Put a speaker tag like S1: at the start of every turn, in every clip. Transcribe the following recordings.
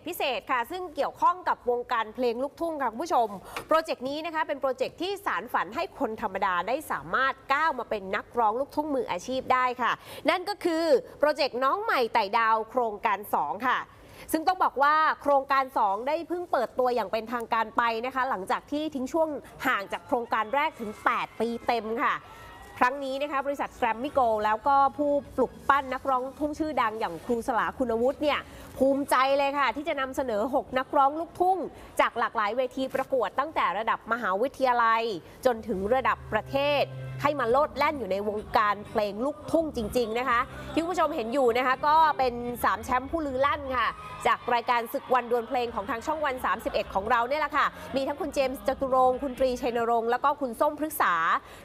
S1: ต์พิเศษค่ะ ซึ่งเกี่ยวข้องกับวงการเพลงลูกทุ่งค่ะคุณผู้ชม โปรเจกต์นี้นะคะเป็นโปรเจกต์ที่สารฝันให้คนธรรมดาได้สามารถก้าวมาเป็นนักร้องลูกทุ่งมืออาชีพได้ค่ะ นั่นก็คือโปรเจกต์น้องใหม่ไต่ดาวโครงการ 2 ค่ะซึ่งต้องบอกว่าโครงการ 2 ได้เพิ่งเปิดตัวอย่างเป็นทางการไปนะคะ หลังจากที่ทิ้งช่วงห่างจากโครงการแรกถึง 8 ปีเต็มค่ะ ครั้งนี้นะคะบริษัทแกรมมี่โกแล้วก็ผู้ปลุกปั้นนักร้องลูกทุ่งชื่อดังอย่างครูสลาคุณวุฒิเนี่ยภูมิใจเลยค่ะ ที่จะนำเสนอ 6 นักร้องลูกทุ่ง จากหลากหลายเวทีประกวดตั้งแต่ระดับมหาวิทยาลัย จนถึงระดับประเทศ ให้มาโลดแล่นอยู่ในวงการเพลงลูกทุ่งจริง ๆนะคะ ที่คุณผู้ชมเห็นอยู่นะคะก็เป็น 3 แชมป์ผู้ลือลั่นค่ะ จากรายการศึกวันดวลเพลงของทางช่องวัน 31 ของเราเนี่ยแหละค่ะมีทั้งคุณเจมส์จตุรงค์คุณตรีชัยนรงค์แล้วก็คุณส้มพฤกษา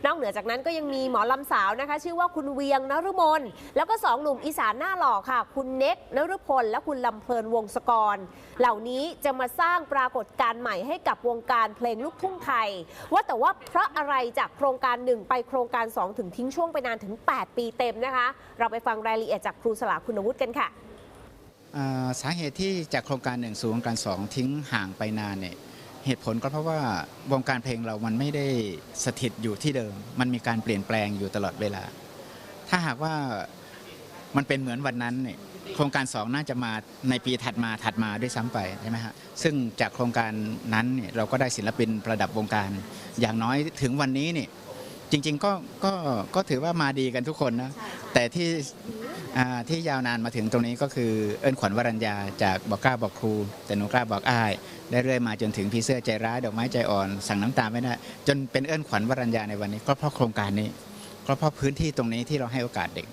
S1: นอกเหนือจากนั้นก็ยังมีหมอลำสาวนะคะ ชื่อว่าคุณเวียงนฤมลแล้วก็สองหนุ่มอีสานหน้าหล่อค่ะ คุณเน็กนฤพลและคุณลำเพลินวงศกร เหล่านี้จะมาสร้างปรากฏการณ์ใหม่ให้กับวงการเพลงลูกทุ่งไทย ว่าแต่ว่าเพราะอะไรจากโครงการหนึ่งไปโครงการสองถึงทิ้งช่วงไปนานถึง 8 ปีเต็มนะคะ เราไปฟังรายละเอียดจากครูสลาคุณวุฒิกันค่ะ
S2: สาเหตุที่จากโครงการหนึ่งสู่โครงการสองทิ้งห่างไปนานเนี่ย เหตุผลก็เพราะว่าวงการเพลงเรามันไม่ได้สถิตอยู่ที่เดิม มันมีการเปลี่ยนแปลงอยู่ตลอดเวลา ถ้าหากว่ามันเป็นเหมือนวันนั้นเนี่ยโครงการสองน่าจะมาในปีถัดมาถัดมาด้วยซ้ำไปใช่ไหมฮะซึ่งจากโครงการนั้นเนี่ยเราก็ได้ศิลปินประดับวงการ อย่างน้อยถึงวันนี้เนี่ยจริง ๆ ก็ก็ก็ถือว่ามาดีกันทุกคนนะแต่ที่อ่า ที่ยาวนานมาถึงตรงนี้ก็คือเอิ้นขวัญวรัญญาจากบอกกล้าบอกครู แต่หนูกล้าบอกอ้ายได้เรื่อยมาจนถึงพี่เสื้อใจร้ายดอกไม้ใจอ่อน สั่งน้ำตาไม่ได้จนเป็นเอิ้นขวัญวรัญญาในวันนี้ก็เพราะโครงการนี้ก็เพราะพื้นที่ตรงนี้ที่เราให้โอกาสเด็ก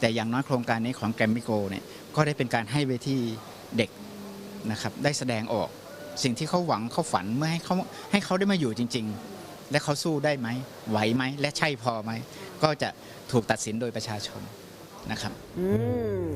S2: แต่อย่างน้อยโครงการนี้ของแกรมมิโกเนี่ยก็ได้เป็นการให้เวทีเด็กนะครับได้แสดงออกสิ่งที่เขาหวังเขาฝันเมื่อให้เขาให้เขาได้มาอยู่จริง ๆ และเขาสู้ได้ไหมไหวไหมและใช่พอไหมก็จะถูกตัดสินโดยประชาชน นะครับ
S1: อืม